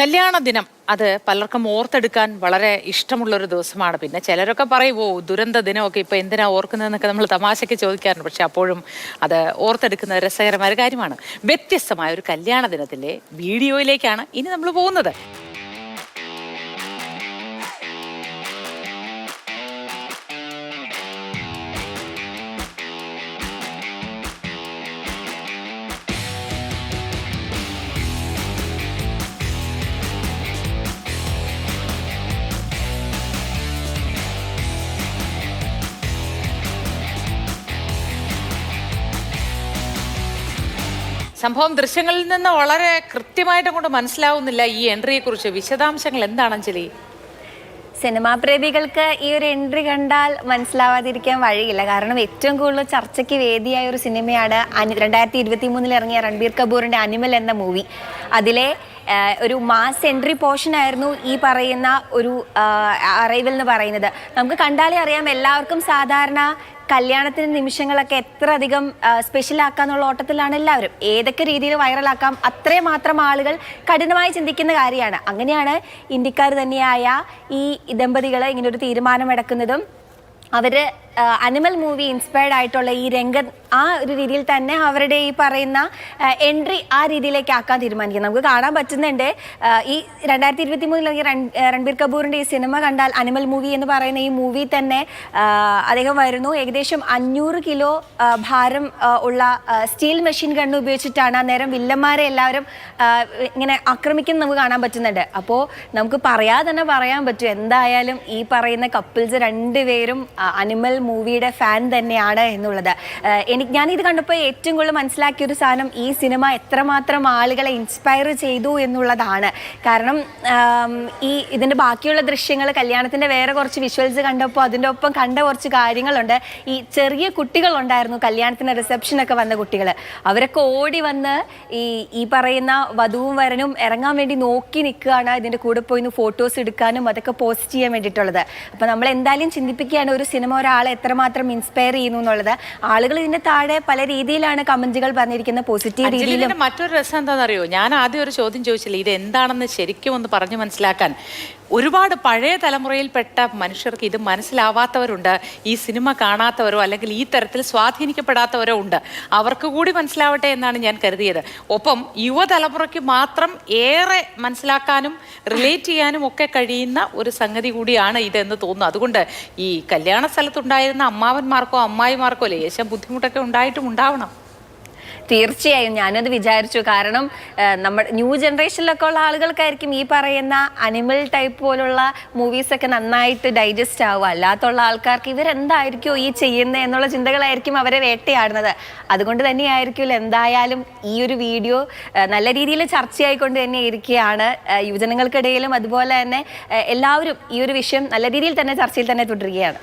കല്യാണ ദിനം. അത് പലർക്കും ഓർത്തെടുക്കാൻ വളരെ ഇഷ്ടമുള്ളൊരു ദിവസമാണ്. പിന്നെ ചിലരൊക്കെ പറയും ഓ ദുരന്ത ദിനമൊക്കെ ഇപ്പൊ എന്തിനാ ഓർക്കുന്നതെന്നൊക്കെ നമ്മൾ തമാശയ്ക്ക് ചോദിക്കാറുണ്ട്. പക്ഷെ അപ്പോഴും അത് ഓർത്തെടുക്കുന്ന രസകരമായ കാര്യമാണ്. വ്യത്യസ്തമായ ഒരു കല്യാണ ദിനത്തിലെ വീഡിയോയിലേക്കാണ് ഇനി നമ്മൾ പോകുന്നത്. സംഭവം ദൃശ്യങ്ങളിൽ നിന്ന് വളരെ കൃത്യമായിട്ട് അങ്ങോട്ട് മനസ്സിലാവുന്നില്ല ഈ എൻട്രിയെ കുറിച്ച് വിശദാംശങ്ങൾ എന്താണ് അഞ്ജലി? സിനിമാ പ്രേമികൾക്ക് ഈ ഒരു എൻട്രി കണ്ടാൽ മനസ്സിലാവാതിരിക്കാൻ വഴിയില്ല. കാരണം ഏറ്റവും കൂടുതൽ ചർച്ചയ്ക്ക് വേദിയായ ഒരു സിനിമയാണ് രണ്ടായിരത്തി ഇരുപത്തി മൂന്നിൽ ഇറങ്ങിയ രൺബീർ കപൂറിന്റെ അനിമൽ എന്ന മൂവി. അതിലെ ഒരു മാസ് എൻട്രി പോർഷൻ ആയിരുന്നു ഈ പറയുന്ന ഒരു അറൈവൽ എന്ന് പറയുന്നത്. നമുക്ക് കണ്ടാലേ അറിയാം എല്ലാവർക്കും സാധാരണ കല്യാണത്തിന് നിമിഷങ്ങളൊക്കെ എത്ര അധികം സ്പെഷ്യൽ ആക്കാന്നുള്ള ഓട്ടത്തിലാണ് എല്ലാവരും. ഏതൊക്കെ രീതിയിൽ വൈറലാക്കാം അത്രയും മാത്രം ആളുകൾ കഠിനമായി ചിന്തിക്കുന്ന കാര്യമാണ്. അങ്ങനെയാണ് ഇന്ത്യക്കാർ തന്നെയായ ഈ ദമ്പതികൾ ഇങ്ങനെ ഒരു തീരുമാനമെടുക്കുന്നതും അവർ അനിമൽ മൂവി ഇൻസ്പയർഡ് ആയിട്ടുള്ള ഈ രംഗം ആ ഒരു രീതിയിൽ തന്നെ അവരുടെ ഈ പറയുന്ന എൻട്രി ആ രീതിയിലേക്ക് ആക്കാൻ തീരുമാനിക്കുന്നത്. നമുക്ക് കാണാൻ പറ്റുന്നുണ്ട് ഈ രണ്ടായിരത്തി ഇരുപത്തി മൂന്നിൽ രൺബീർ കപൂറിന്റെ ഈ സിനിമ കണ്ടാൽ അനിമൽ മൂവി എന്ന് പറയുന്ന ഈ മൂവി തന്നെ അദ്ദേഹം വരുന്നു. ഏകദേശം അഞ്ഞൂറ് കിലോ ഭാരം ഉള്ള സ്റ്റീൽ മെഷീൻ ഗണ്ണ് ഉപയോഗിച്ചിട്ടാണ് അന്നേരം വില്ലന്മാരെ എല്ലാവരും ഇങ്ങനെ ആക്രമിക്കുന്നത് നമുക്ക് കാണാൻ പറ്റുന്നുണ്ട്. അപ്പോൾ നമുക്ക് പറയാതെ തന്നെ പറയാൻ പറ്റും. എന്തായാലും ഈ പറയുന്ന കപ്പിൾസ് രണ്ടുപേരും അനിമൽ മൂവിയുടെ ഫാൻ തന്നെയാണ് എന്നുള്ളത്. എനിക്ക് ഞാൻ ഇത് കണ്ടപ്പോൾ ഏറ്റവും കൂടുതൽ മനസ്സിലാക്കിയ ഒരു സാധനം ഈ സിനിമ എത്രമാത്രം ആളുകളെ ഇൻസ്പയർ ചെയ്തു എന്നുള്ളതാണ്. കാരണം ഈ ഇതിന്റെ ബാക്കിയുള്ള ദൃശ്യങ്ങൾ കല്യാണത്തിന്റെ വേറെ കുറച്ച് വിഷ്വൽസ് കണ്ടപ്പോൾ അതിന്റെ ഒപ്പം കണ്ട കുറച്ച് കാര്യങ്ങളുണ്ട്. ഈ ചെറിയ കുട്ടികളുണ്ടായിരുന്നു കല്യാണത്തിന് റിസപ്ഷനൊക്കെ വന്ന കുട്ടികൾ അവരൊക്കെ ഓടി വന്ന് ഈ ഈ പറയുന്ന വധുവും വരനും ഇറങ്ങാൻ വേണ്ടി നോക്കി നിൽക്കുകയാണ്. ഇതിന്റെ കൂടെ പോയി ഫോട്ടോസ് എടുക്കാനും അതൊക്കെ പോസ്റ്റ് ചെയ്യാൻ വേണ്ടിയിട്ടുള്ളത്. അപ്പോൾ നമ്മൾ എന്തായാലും ചിന്തിപ്പിക്കുകയാണ് ഒരു സിനിമ ഒരാളെ എത്രമാത്രം ഇൻസ്പയർ ചെയ്യുന്നു എന്നുള്ളത്. ആളുകൾ ഇതിന്റെ താഴെ പല രീതിയിലാണ് കമന്റുകൾ പറഞ്ഞിരിക്കുന്നത്. പോസിറ്റീവ് രീതിയിലും മറ്റൊരു രസം എന്താണെന്നറിയോ? ഞാൻ ആദ്യം ഒരു ചോദ്യം ചോദിച്ചില്ല. ഇത് എന്താണെന്ന് ശരിക്കും ഒന്ന് പറഞ്ഞു മനസ്സിലാക്കാൻ. ഒരുപാട് പഴയ തലമുറയിൽപ്പെട്ട മനുഷ്യർക്ക് ഇത് മനസ്സിലാവാത്തവരുണ്ട്. ഈ സിനിമ കാണാത്തവരോ അല്ലെങ്കിൽ ഈ തരത്തിൽ സ്വാധീനിക്കപ്പെടാത്തവരോ ഉണ്ട്. അവർക്ക് കൂടി മനസ്സിലാവട്ടെ എന്നാണ് ഞാൻ കരുതിയത്. ഒപ്പം യുവതലമുറയ്ക്ക് മാത്രം ഏറെ മനസ്സിലാക്കാനും റിലേറ്റ് ചെയ്യാനും ഒക്കെ കഴിയുന്ന ഒരു സംഗതി കൂടിയാണ് ഇതെന്ന് തോന്നുന്നു. അതുകൊണ്ട് ഈ കല്യാണ സ്ഥലത്തുണ്ടായിരുന്ന അമ്മാവന്മാർക്കോ അമ്മായിമാർക്കോ ലേശം ബുദ്ധിമുട്ടൊക്കെ ഉണ്ടായിട്ടും ഉണ്ടാവണം. തീർച്ചയായും ഞാനത് വിചാരിച്ചു. കാരണം നമ്മൾ ന്യൂ ജനറേഷനിലൊക്കെ ഉള്ള ആളുകൾക്കായിരിക്കും ഈ പറയുന്ന അനിമൽ ടൈപ്പ് പോലുള്ള മൂവീസൊക്കെ നന്നായിട്ട് ഡൈജസ്റ്റ് ആവുക. അല്ലാത്തുള്ള ആൾക്കാർക്ക് ഇവരെന്തായിരിക്കും ഈ ചെയ്യുന്നത് എന്നുള്ള ചിന്തകളായിരിക്കും അവരെ വേട്ടയാടുന്നത്. അതുകൊണ്ട് തന്നെയായിരിക്കുമല്ലോ എന്തായാലും ഈ ഒരു വീഡിയോ നല്ല രീതിയിൽ ചർച്ചയായിക്കൊണ്ട് തന്നെ ഇരിക്കുകയാണ്. യുവജനങ്ങൾക്കിടയിലും അതുപോലെ തന്നെ എല്ലാവരും ഈ ഒരു വിഷയം നല്ല രീതിയിൽ തന്നെ ചർച്ചയിൽ തന്നെ തുടരുകയാണ്.